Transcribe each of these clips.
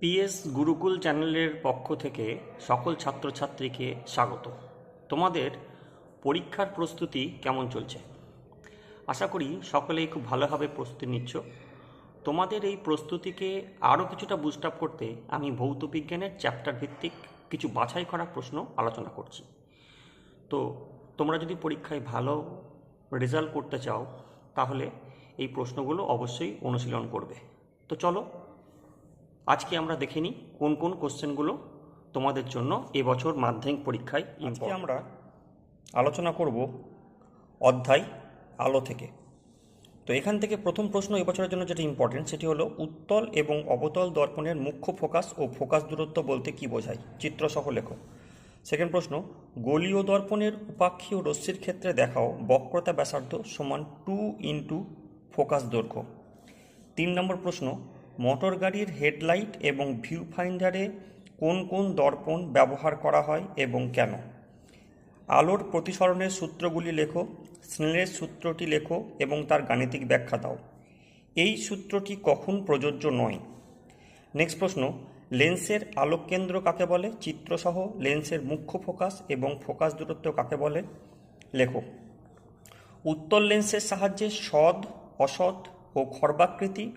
PS Gurukul চ্যানেলের পক্ষ থেকে সকল ছাত্রছাত্রীকে স্বাগত। তোমাদের পরীক্ষার প্রস্তুতি কেমন চলছে? আশা করি সকলেই খুব ভালোভাবে প্রস্তুতি নিচ্ছ। তোমাদের এই প্রস্তুতিকে আরও কিছুটা বুস্ট আপ করতে আমি ভৌত বিজ্ঞানের চ্যাপ্টার ভিত্তিক কিছু বাছাই করা প্রশ্ন আলোচনা করছি। তো তোমরা যদি পরীক্ষায় ভালো রেজাল্ট করতে চাও, তাহলে এই প্রশ্নগুলো অবশ্যই অনুশীলন করবে। তো চলো আজকে আমরা দেখে নিই কোন কোন কোশ্চেনগুলো তোমাদের জন্য এবছর মাধ্যমিক পরীক্ষায় আজকে আমরা আলোচনা করব অধ্যায় আলো থেকে। তো এখান থেকে প্রথম প্রশ্ন এবছরের জন্য যেটা ইম্পর্টেন্ট সেটি হলো উত্তল এবং অবতল দর্পণের মুখ্য ফোকাস ও ফোকাস দূরত্ব বলতে কি বোঝায়? চিত্রসহ লেখো। সেকেন্ড প্রশ্ন গোলীয় দর্পণের উপাক্ষীয় রশ্মির ক্ষেত্রে দেখাও বক্রতা ব্যাসার্ধ সমান টু ইন্টু ফোকাস দৈর্ঘ্য। তিন নম্বর প্রশ্ন মোটর গাড়ির হেডলাইট এবং ভিউ ফাইন্ডারে কোন কোন দর্পণ ব্যবহার করা হয় এবং কেন? আলোর প্রতিসরণের সূত্রগুলি লেখো, স্নেলের সূত্রটি লেখো এবং তার গাণিতিক ব্যাখ্যা দাও। এই সূত্রটি কখন প্রযোজ্য নয়? নেক্সট প্রশ্ন, লেন্সের আলোক কেন্দ্র কাকে বলে? চিত্রসহ, লেন্সের মুখ্য ফোকাস এবং ফোকাস দূরত্ব কাকে বলে? লেখো, উত্তল লেন্সের সাহায্যে সদ, অসৎ ও খর্বাকৃতি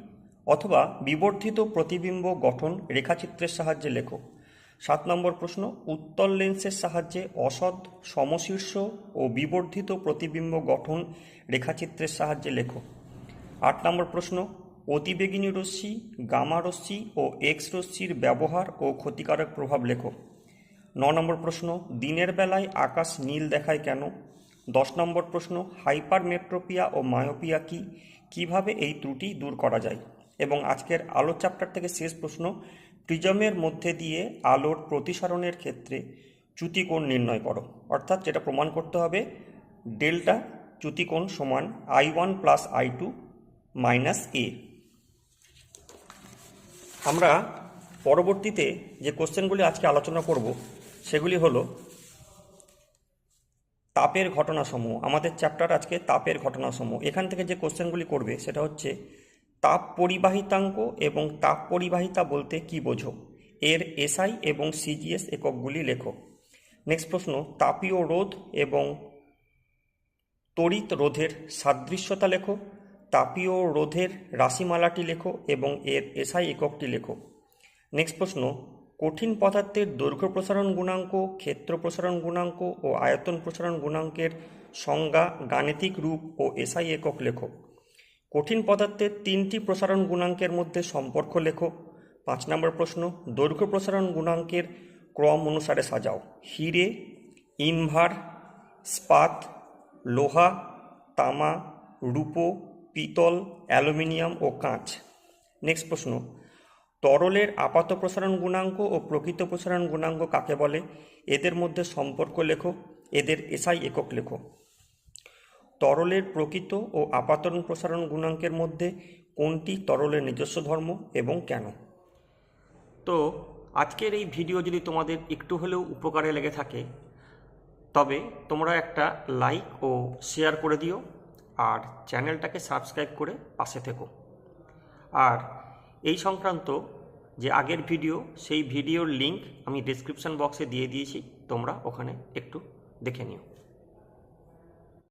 অথবা বিবর্ধিত প্রতিবিম্ব গঠন রেখাচিত্রের সাহায্যে লেখো। সাত নম্বর প্রশ্ন, উত্তল লেন্সের সাহায্যে অসৎ, সমশীর্ষ ও বিবর্ধিত প্রতিবিম্ব গঠন রেখাচিত্রের সাহায্যে লেখো। আট নম্বর প্রশ্ন, অতিবেগিনী রশ্মি, গামা রশ্মি ও এক্স রশ্মির ব্যবহার ও ক্ষতিকারক প্রভাব লেখো। ন নম্বর প্রশ্ন, দিনের বেলায় আকাশ নীল দেখায় কেন? দশ নম্বর প্রশ্ন হাইপার মেট্রোপিয়া ও মায়োপিয়া কি? কীভাবে এই ত্রুটি দূর করা যায়? এবং আজকের আলো চ্যাপ্টার থেকে শেষ প্রশ্ন, প্রিজমের মধ্যে দিয়ে আলোর প্রতিসরণের ক্ষেত্রে চ্যুতিকোণ নির্ণয় করো। অর্থাৎ যেটা প্রমাণ করতে হবে, ডেল্টা চ্যুতিকোণ সমান I one plus I two minus A. আমরা পরবর্তীতে যে কোশ্চেনগুলি আজকে আলোচনা করব, সেগুলি হলো তাপের ঘটনাসমূহ। আমাদের চ্যাপ্টার আজকে তাপের ঘটনাসমূহ। এখান থেকে যে কোশ্চেনগুলি করবে, সেটা হচ্ছে তাপ পরিবাহিতাঙ্ক এবং তাপ পরিবাহিতা বলতে কি বোঝো? এর এসআই এবং সিজিএস এককগুলি লেখো। নেক্সট প্রশ্ন, তাপীয় রোধ এবং তড়িৎ রোধের সাদৃশ্যতা লেখো। তাপীয় রোধের রাশিমালাটি লেখো এবং এর এসআই এককটি লেখো। নেক্সট প্রশ্ন, কঠিন পদার্থের দৈর্ঘ্য প্রসারণ গুণাঙ্ক, ক্ষেত্র প্রসারণ গুণাঙ্ক ও আয়তন প্রসারণ গুণাঙ্কের সংজ্ঞা গাণিতিক রূপ ও এসআই একক লেখো। কঠিন পদার্থের তিনটি প্রসারণ গুণাঙ্কের মধ্যে সম্পর্ক লেখো। পাঁচ নম্বর প্রশ্ন, দৈর্ঘ্য প্রসারণ গুণাঙ্কের ক্রম অনুসারে সাজাও। হিরে ইনভার স্পাত, লোহা, তামা, রূপো, পিতল, অ্যালুমিনিয়াম ও কাঁচ। নেক্সট প্রশ্ন, তরলের আপাত প্রসারণ গুণাঙ্ক ও প্রকৃত প্রসারণ গুণাঙ্ক কাকে বলে? এদের মধ্যে সম্পর্ক লেখো। এদের এসআই একক লেখো। তরলের প্রকৃত ও আপাতন প্রসারণ গুণাঙ্কের মধ্যে কোনটি তরলের নিজস্ব ধর্ম এবং কেন? তো, আজকের এই ভিডিও যদি তোমাদের একটু হলেও উপকারে লেগে থাকে, তবে তোমরা একটা লাইক ও শেয়ার করে দিও আর চ্যানেলটাকে সাবস্ক্রাইব করে পাশে থেকো। আর এই সংক্রান্ত যে আগের ভিডিও, সেই ভিডিওর লিংক আমি ডিসক্রিপশন বক্সে দিয়ে দিয়েছি, তোমরা ওখানে একটু দেখে নিও।